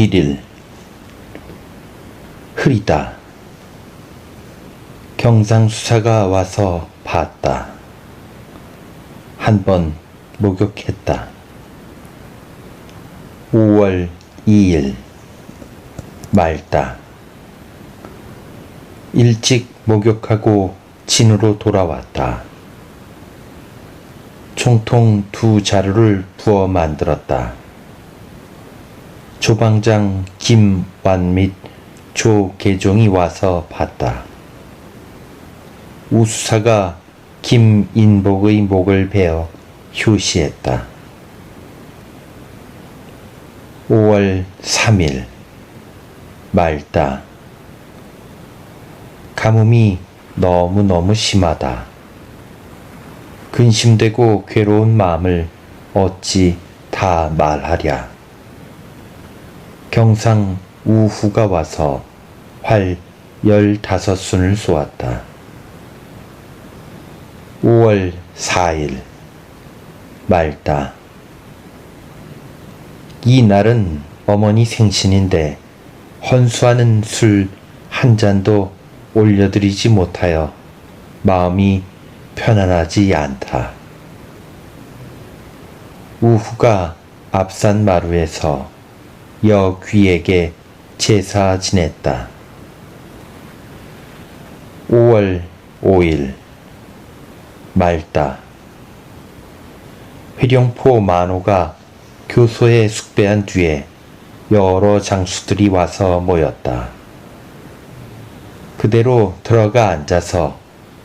5월 1일 흐리다. 경상수사가 와서 봤다. 한 번 목욕했다. 5월 2일 맑다. 일찍 목욕하고 진으로 돌아왔다. 총통 두 자루를 부어 만들었다. 조방장 김완 및 조계종이 와서 봤다. 우수사가 김인복의 목을 베어 휴시했다. 5월 3일 맑다. 가뭄이 너무너무 심하다. 근심되고 괴로운 마음을 어찌 다 말하랴. 경상 우후가 와서 활 열다섯 순을 쏘았다. 5월 4일 맑다. 이 날은 어머니 생신인데 헌수하는 술 한 잔도 올려드리지 못하여 마음이 편안하지 않다. 우후가 앞산 마루에서 여귀에게 제사 지냈다. 5월 5일 맑다. 회령포 만호가 교소에 숙배한 뒤에 여러 장수들이 와서 모였다. 그대로 들어가 앉아서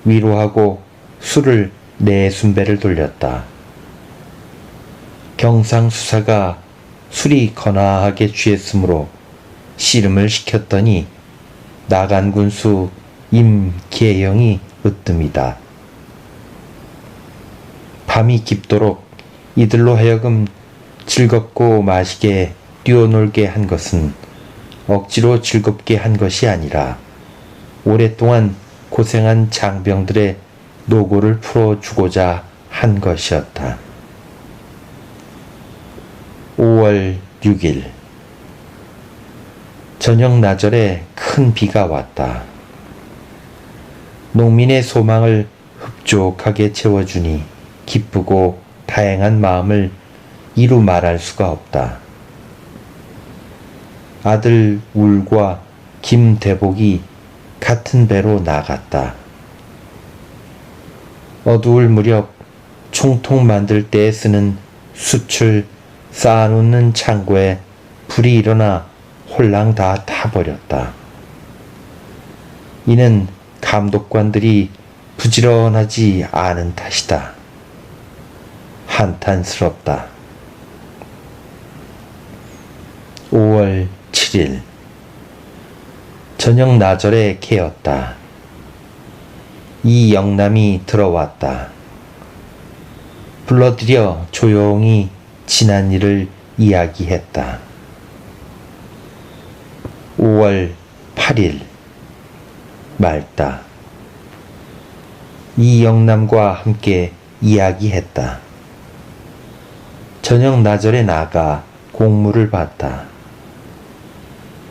위로하고 술을 네 순배를 돌렸다. 경상수사가 술이 거나하게 취했으므로 씨름을 시켰더니 나간 군수 임계영이 으뜸이다. 밤이 깊도록 이들로 하여금 즐겁고 마시게 뛰어놀게 한 것은 억지로 즐겁게 한 것이 아니라 오랫동안 고생한 장병들의 노고를 풀어주고자 한 것이었다. 5월 6일 저녁 나절에 큰 비가 왔다. 농민의 소망을 흡족하게 채워주니 기쁘고 다양한 마음을 이루 말할 수가 없다. 아들 울과 김대복이 같은 배로 나갔다. 어두울 무렵 총통 만들 때에 쓰는 수출 쌓아놓는 창고에 불이 일어나 홀랑 다 타버렸다. 이는 감독관들이 부지런하지 않은 탓이다. 한탄스럽다. 5월 7일 저녁 나절에 개었다. 이 영남이 들어왔다. 불러들여 조용히 지난 일을 이야기했다. 5월 8일 맑다. 이 영남과 함께 이야기했다. 저녁 나절에 나가 공물을 봤다.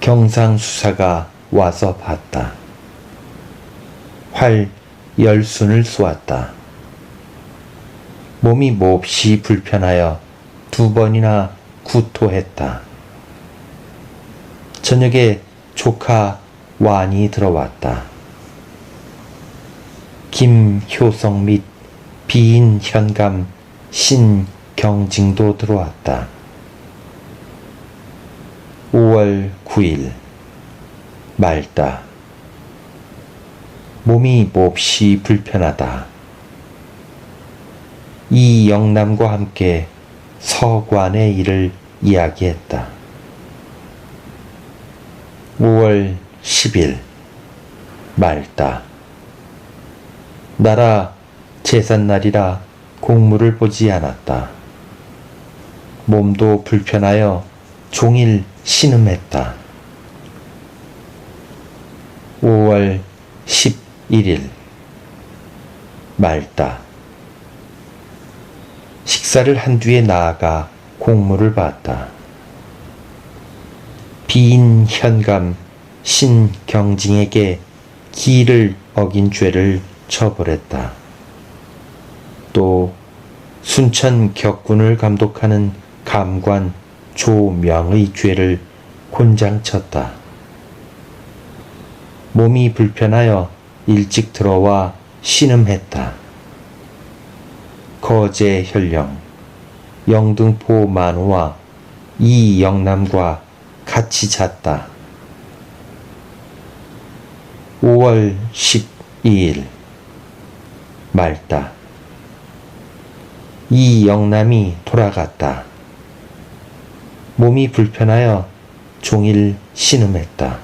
경상수사가 와서 봤다. 활 열순을 쏘았다. 몸이 몹시 불편하여 두 번이나 구토했다. 저녁에 조카 완이 들어왔다. 김효성 및 비인 현감 신경징도 들어왔다. 5월 9일 맑다. 몸이 몹시 불편하다. 이 영남과 함께 서관의 일을 이야기했다. 5월 10일 맑다. 나라 제삿날이라 공물을 보지 않았다. 몸도 불편하여 종일 신음했다. 5월 11일 맑다. 식사를 한 뒤에 나아가 공물을 봤다. 비인 현감 신경징에게 기를 어긴 죄를 처벌했다. 또 순천 격군을 감독하는 감관 조명의 죄를 곤장쳤다. 몸이 불편하여 일찍 들어와 신음했다. 거제 현령, 영등포 만우와 이영남과 같이 잤다. 5월 12일 말다. 이영남이 돌아갔다. 몸이 불편하여 종일 신음했다.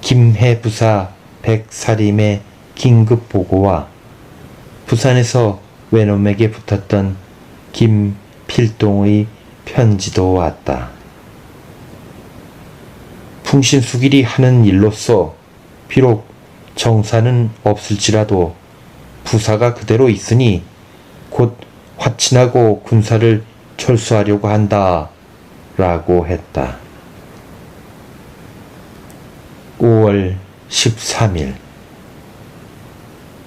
김해 부사 백사림의 긴급 보고와 부산에서 외놈에게 붙었던 김필동의 편지도 왔다. 풍신수길이 하는 일로서 비록 정사는 없을지라도 부사가 그대로 있으니 곧 화친하고 군사를 철수하려고 한다. 라고 했다. 5월 13일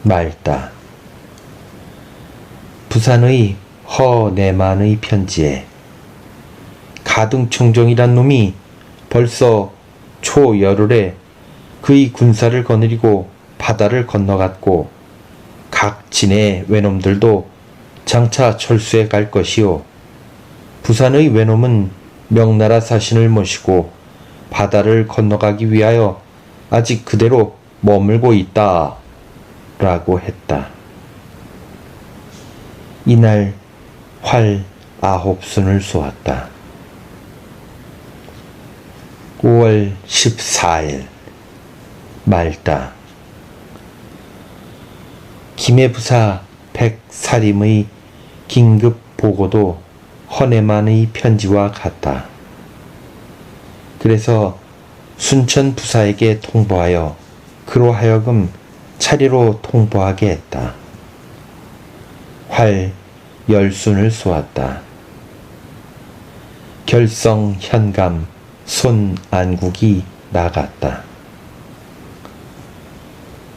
말다. 부산의 허내만의 편지에 가등청정이란 놈이 벌써 초열흘에 그의 군사를 거느리고 바다를 건너갔고 각 진의 외놈들도 장차 철수해 갈 것이요. 부산의 외놈은 명나라 사신을 모시고 바다를 건너가기 위하여 아직 그대로 머물고 있다. 라고 했다. 이날 활 아홉 순을 쏘았다. 5월 14일 말다. 김해부사 백사림의 긴급 보고도 허내만의 편지와 같다. 그래서 순천 부사에게 통보하여 그로 하여금 차례로 통보하게 했다. 활 열순을 쏘았다. 결성 현감 손 안국이 나갔다.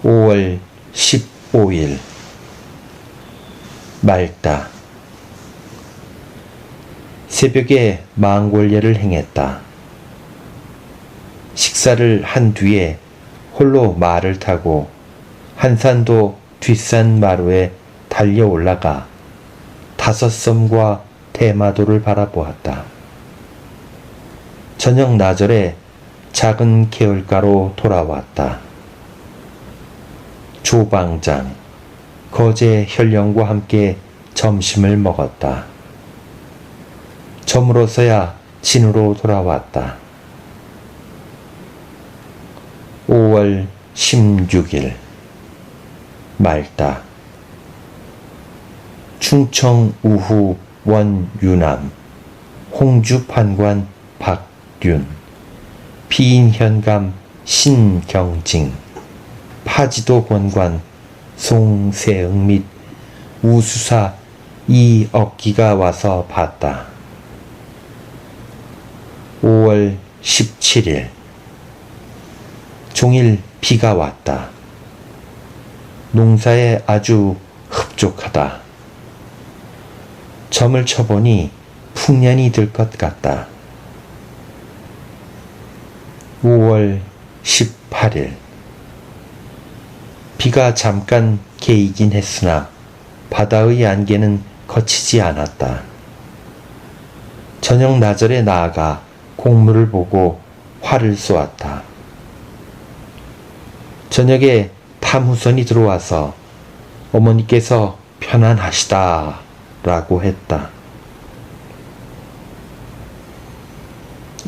5월 15일 말다. 새벽에 망골례를 행했다. 식사를 한 뒤에 홀로 말을 타고 한산도 뒷산 마루에 달려 올라가 다섯 섬과 대마도를 바라보았다. 저녁 나절에 작은 개울가로 돌아왔다. 조방장, 거제 현령과 함께 점심을 먹었다. 점으로서야 진으로 돌아왔다. 5월 16일 말다. 충청 우후 원유남 홍주 판관 박윤 피인 현감 신경징 파지도 권관 송세응 및 우수사 이억기가 와서 봤다. 5월 17일 종일 비가 왔다. 농사에 아주 흡족하다. 점을 쳐보니 풍년이 들 것 같다. 5월 18일 비가 잠깐 개이긴 했으나 바다의 안개는 거치지 않았다. 저녁 나절에 나아가 공물을 보고 활을 쏘았다. 저녁에 탐후선이 들어와서 어머니께서 편안하시다 라고 했다.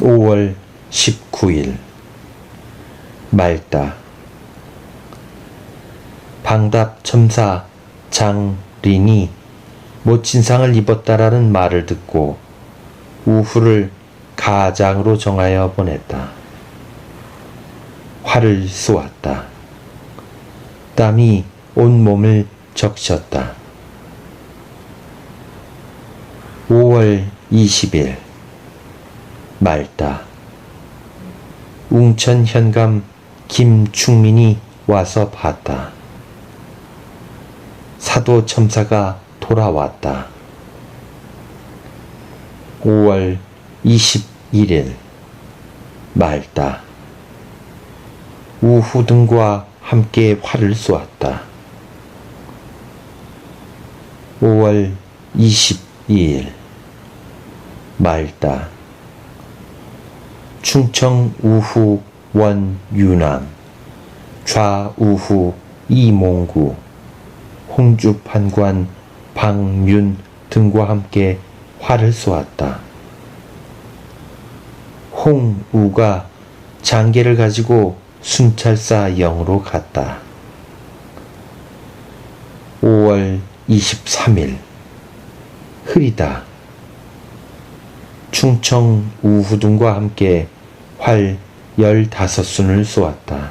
5월 19일 말다 방답 첨사 장린이 모친상을 입었다라는 말을 듣고 우후를 가장으로 정하여 보냈다. 활을 쏘았다. 땀이 온 몸을 적셨다. 5월 20일 맑다. 웅천 현감 김충민이 와서 봤다. 사도 첨사가 돌아왔다. 5월 21일 맑다. 우후등과 함께 활을 쏘았다. 5월 22일 맑다. 충청 우후 원유남 좌우후 이몽구 홍주 판관 방윤 등과 함께 활을 쏘았다. 홍우가 장계를 가지고 순찰사 영으로 갔다. 5월 23일 흐리다. 충청 우후등과 함께 활 15순을 쏘았다.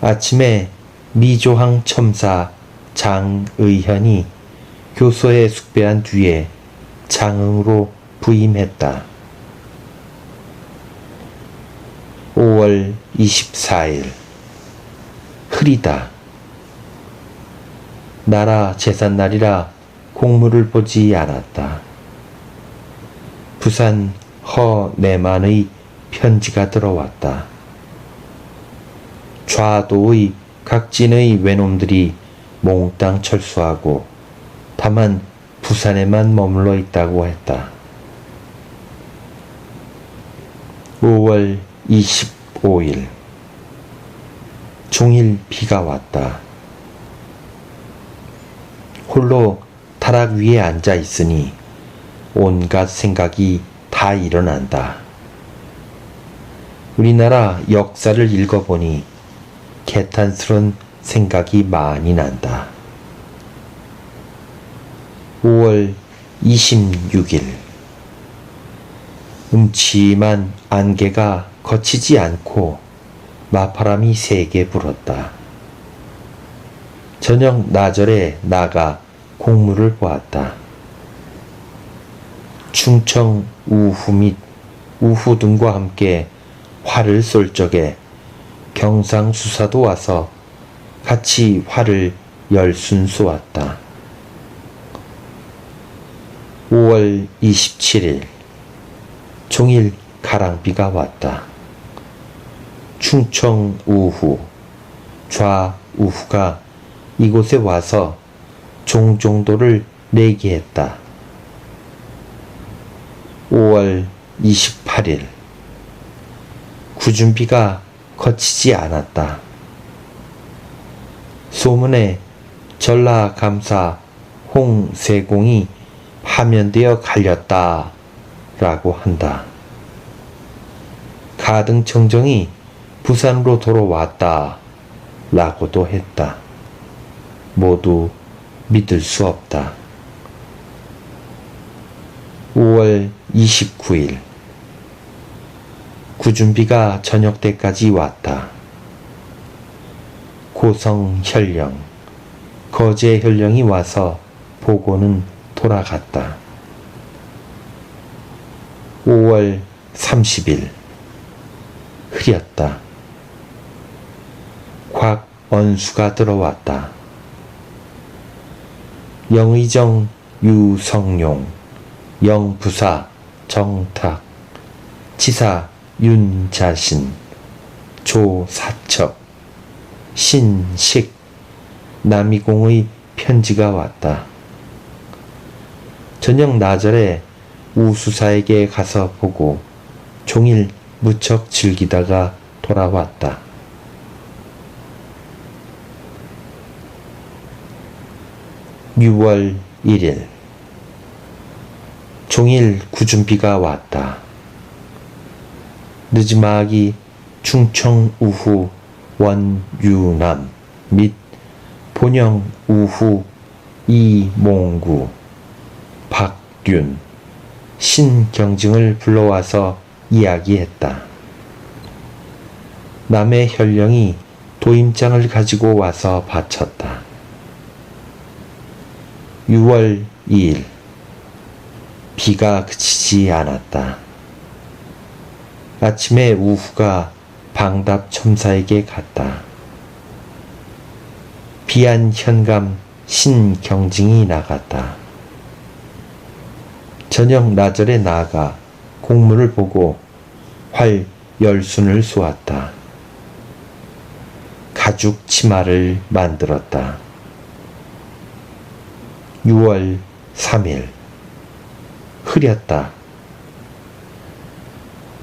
아침에 미조항 첨사 장의현이 교소에 숙배한 뒤에 장흥으로 부임했다. 5월 24일 흐리다. 나라 제삿날이라 공물을 보지 않았다. 부산 허내만의 편지가 들어왔다. 좌도의 각진의 외놈들이 몽땅 철수하고 다만 부산에만 머물러 있다고 했다. 5월 25일 종일 비가 왔다. 홀로 타락 위에 앉아 있으니 온갖 생각이 다 일어난다. 우리나라 역사를 읽어보니 개탄스러운 생각이 많이 난다. 5월 26일 음침한 안개가 거치지 않고 마파람이 세게 불었다. 저녁 나절에 나가 공물을 보았다. 충청 우후 및 우후 등과 함께 활을 쏠 적에 경상 수사도 와서 같이 활을 열순 쏘았다. 5월 27일 종일 가랑비가 왔다. 충청 우후, 좌우후가 이곳에 와서 종종도를 내게 했다. 5월 28일 구준비가 거치지 않았다. 소문에 전라감사 홍세공이 파면되어 갈렸다 라고 한다. 가등청정이 부산으로 돌아왔다 라고도 했다. 모두 믿을 수 없다. 5월 29일 구준비가 저녁 때까지 왔다. 고성 혈령, 거제 혈령이 와서 보고는 돌아갔다. 5월 30일 흐렸다. 곽언수가 들어왔다. 영의정 유성용, 영부사 정탁, 지사 윤자신, 조사첩, 신식, 남이공의 편지가 왔다. 저녁 나절에 우수사에게 가서 보고 종일 무척 즐기다가 돌아왔다. 6월 1일 종일 구준비가 왔다. 늦지막이 충청 우후 원유남 및 본영 우후 이몽구 박윤 신경증을 불러와서 이야기했다. 남의 혈령이 도임장을 가지고 와서 바쳤다. 6월 2일 비가 그치지 않았다. 아침에 우후가 방답 첨사에게 갔다. 비안 현감 신경징이 나갔다. 저녁 나절에 나가 공문을 보고 활 열순을 쏘았다. 가죽 치마를 만들었다. 6월 3일 흐렸다.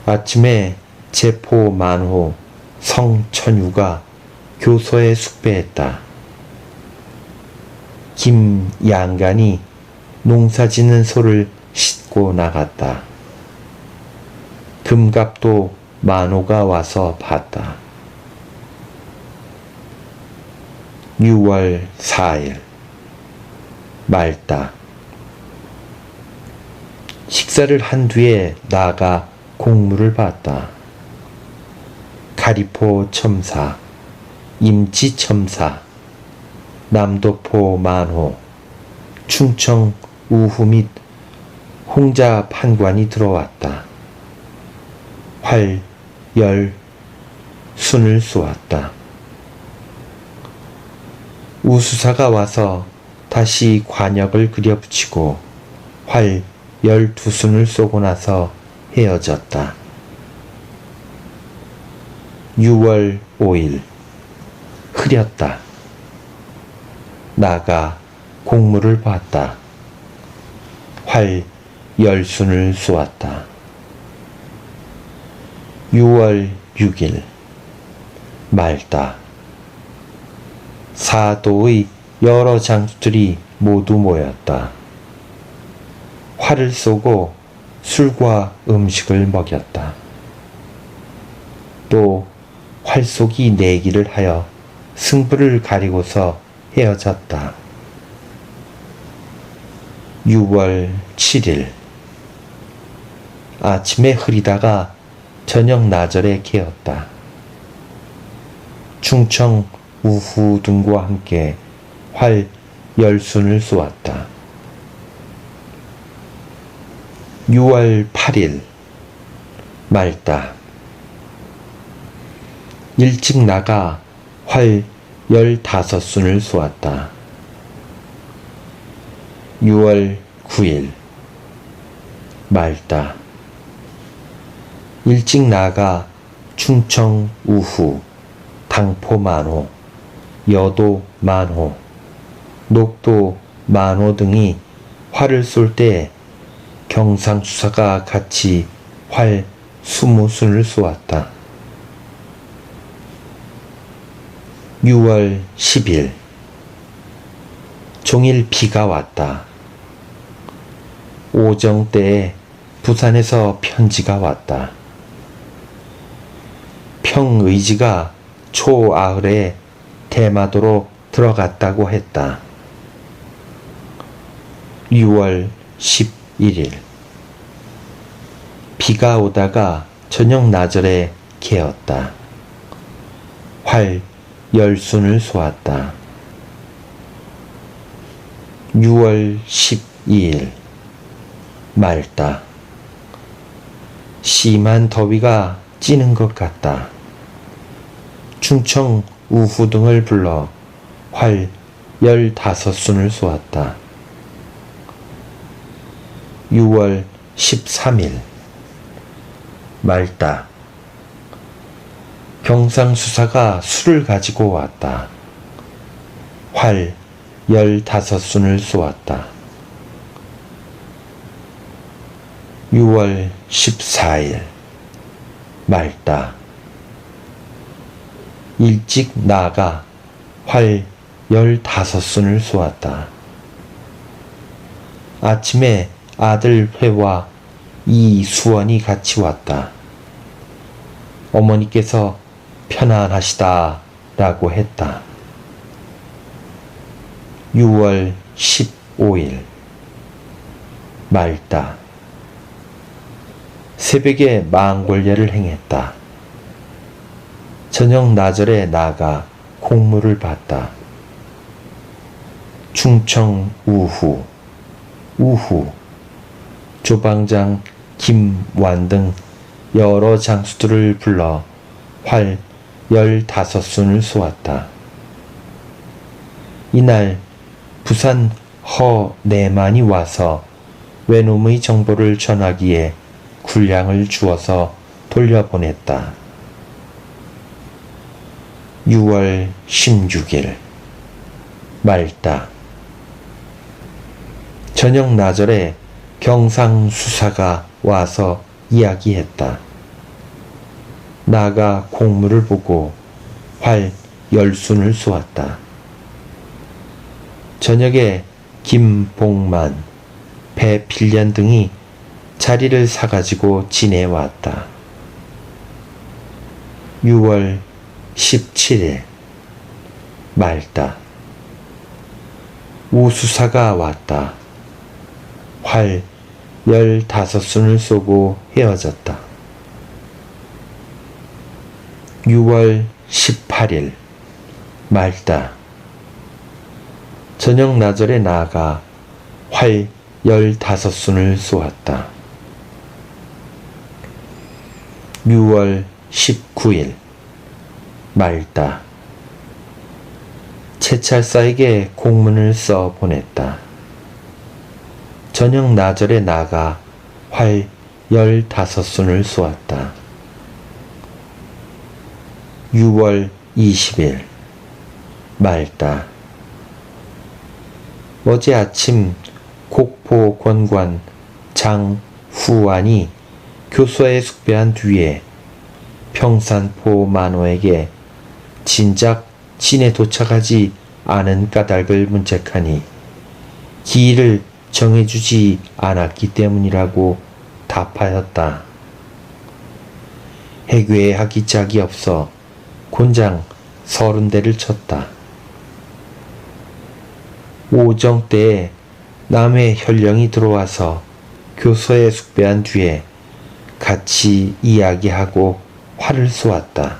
아침에 제포 만호 성천유가 교서에 숙배했다. 김양간이 농사 짓는 소를 싣고 나갔다. 금갑도 만호가 와서 봤다. 6월 4일 말다. 식사를 한 뒤에 나가 공물을 봤다. 가리포 첨사, 임지 첨사, 남도포 만호, 충청 우후 및 홍자 판관이 들어왔다. 활, 열, 순을 쏘았다. 우수사가 와서 다시 관역을 그려붙이고 활 열두 순을 쏘고 나서 헤어졌다. 6월 5일 흐렸다. 나가 공물을 봤다. 활 열순을 쏘았다. 6월 6일 말다. 사도의 여러 장수들이 모두 모였다. 활을 쏘고 술과 음식을 먹였다. 또 활쏘기 내기를 하여 승부를 가리고서 헤어졌다. 6월 7일 아침에 흐리다가 저녁 나절에 개었다. 충청 우후 등과 함께 활 열순을 쏘았다. 6월 8일 말다. 일찍 나가 활 15순을 쏘았다. 6월 9일 말다. 일찍 나가 충청 우후 당포 만호 여도 만호, 녹도 만호 등이 활을 쏠 때 경상수사가 같이 활 스무 순을 쏘았다. 6월 10일 종일 비가 왔다. 오정 때에 부산에서 편지가 왔다. 평의지가 초아흘에 대마도로 들어갔다고 했다. 6월 11일 비가 오다가 저녁 나절에 개었다. 활 열순을 쏘았다. 6월 12일 말다. 심한 더위가 찌는 것 같다. 충청 우후 등을 불러 활 열다섯 순을 쏘았다. 6월 13일 말다. 경상수사가 술을 가지고 왔다. 활 열다섯 순을 쏘았다. 6월 14일 말다. 일찍 나가 활 열다섯 순을 쏘았다. 아침에 아들 회와 이수원이 같이 왔다. 어머니께서 편안하시다 라고 했다. 6월 15일 말다. 새벽에 망골례를 행했다. 저녁 나절에 나가 콩물을 봤다. 충청 우후, 우후, 조방장 김완 등 여러 장수들을 불러 활 열다섯 순을 쏘았다. 이날 부산 허내만이 와서 외놈의 정보를 전하기에 군량을 주어서 돌려보냈다. 6월 16일 말다 저녁 나절에 경상수사가 와서 이야기했다. 나가 공물을 보고 활 열순을 쏘았다. 저녁에 김봉만, 배필련 등이 자리를 사가지고 지내왔다. 6월 17일 말다. 우수사가 왔다. 활 열다섯 순을 쏘고 헤어졌다. 6월 18일 말다. 저녁 나절에 나아가 활 열다섯 순을 쏘았다. 6월 19일 말다. 채찰사에게 공문을 써 보냈다. 저녁 나절에 나가 활 열다섯 순을 쏘았다. 6월 20일 말다. 어제 아침 곡포 권관 장후안이 교서에 숙배한 뒤에 평산포 만호에게 진작 진에 도착하지 않은 까닭을 문책하니 기일을 정해주지 않았기 때문이라고 답하였다. 해괴에 하기 짝이 없어 곤장 서른 대를 쳤다. 오정 때에 남의 현령이 들어와서 교서에 숙배한 뒤에 같이 이야기하고 활을 쏘았다.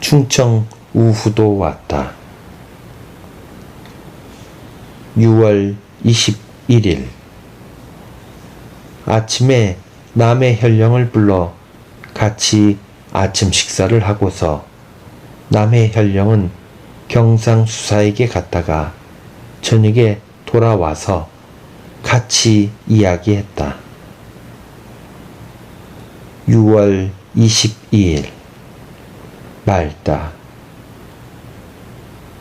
충청 우후도 왔다. 6월 21일 아침에 남의 현령을 불러 같이 아침 식사를 하고서 남의 현령은 경상수사에게 갔다가 저녁에 돌아와서 같이 이야기했다. 6월 22일 말다.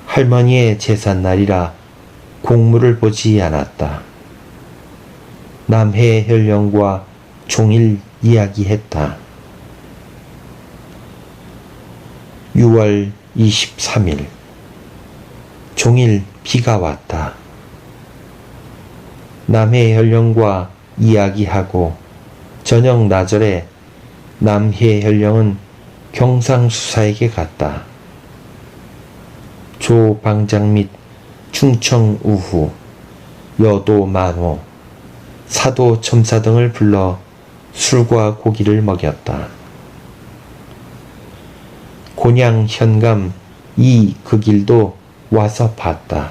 할머니의 제삿날이라 공물을 보지 않았다. 남해 혈령과 종일 이야기했다. 6월 23일 종일 비가 왔다. 남해 혈령과 이야기하고 저녁 나절에 남해 혈령은 경상수사에게 갔다. 조 방장 및 충청 우후, 여도 만호, 사도 첨사 등을 불러 술과 고기를 먹였다. 곤양 현감 이 그 길도 와서 봤다.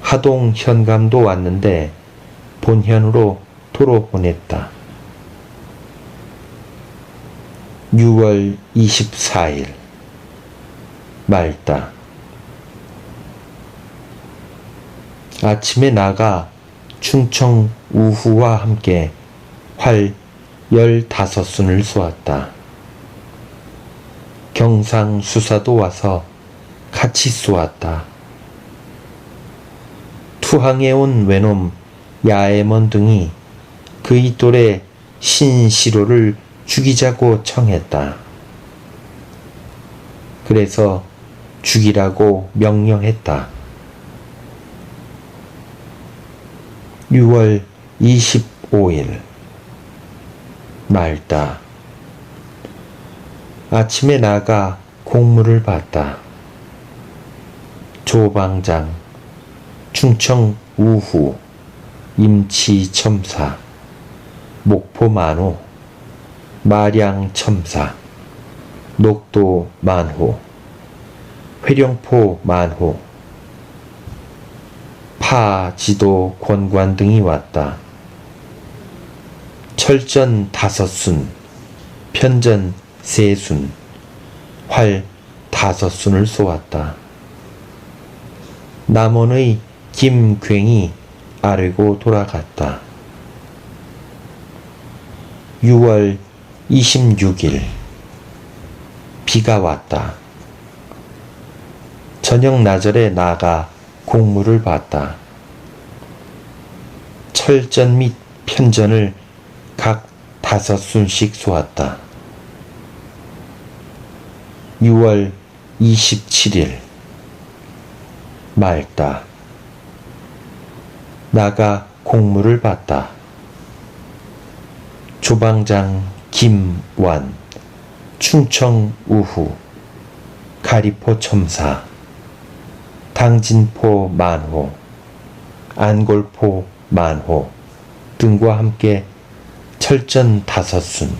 하동 현감도 왔는데 본현으로 도로 보냈다. 6월 24일 말다. 아침에 나가 충청 우후와 함께 활 열다섯 순을 쏘았다. 경상 수사도 와서 같이 쏘았다. 투항해 온 외놈 야에먼 등이 그이 또래 신시로를 죽이자고 청했다. 그래서 죽이라고 명령했다. 6월 25일 말다. 아침에 나가 공물을 봤다. 조방장, 충청 우후, 임치첨사, 목포 만호, 마량첨사, 녹도 만호, 회령포 만호, 파, 지도, 권관 등이 왔다. 철전 다섯 순, 편전 세 순, 활 다섯 순을 쏘았다. 남원의 김괭이 아래고 돌아갔다. 6월 26일 비가 왔다. 저녁 나절에 나가 공물을 봤다. 철전 및 편전을 각 다섯 순씩 쏘았다. 6월 27일 맑다. 나가 공물을 봤다. 조방장 김완 충청 우후 가리포 첨사 당진포 만호 안골포 만호 등과 함께 철전 다섯 순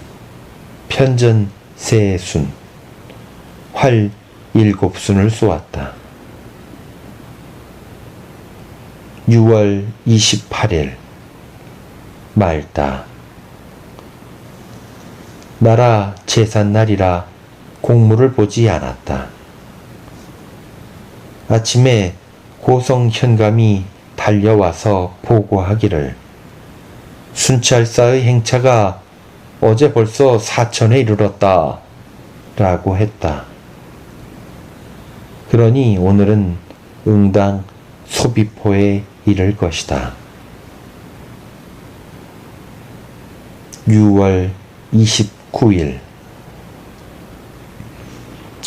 편전 세 순 활 일곱 순을 쏘았다. 6월 28일 맑다. 나라 제삿날이라 공물을 보지 않았다. 아침에 고성 현감이 달려와서 보고하기를 순찰사의 행차가 어제 벌써 사천에 이르렀다. 라고 했다. 그러니 오늘은 응당 소비포에 이를 것이다. 6월 29일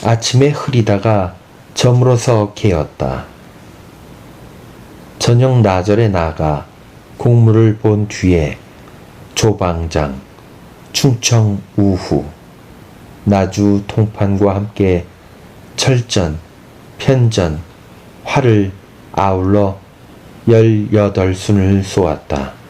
아침에 흐리다가 저물어서 개었다. 저녁 나절에 나가 공물을 본 뒤에 조방장, 충청 우후, 나주 통판과 함께 철전, 편전, 활을 아울러 열여덟 순을 쏘았다.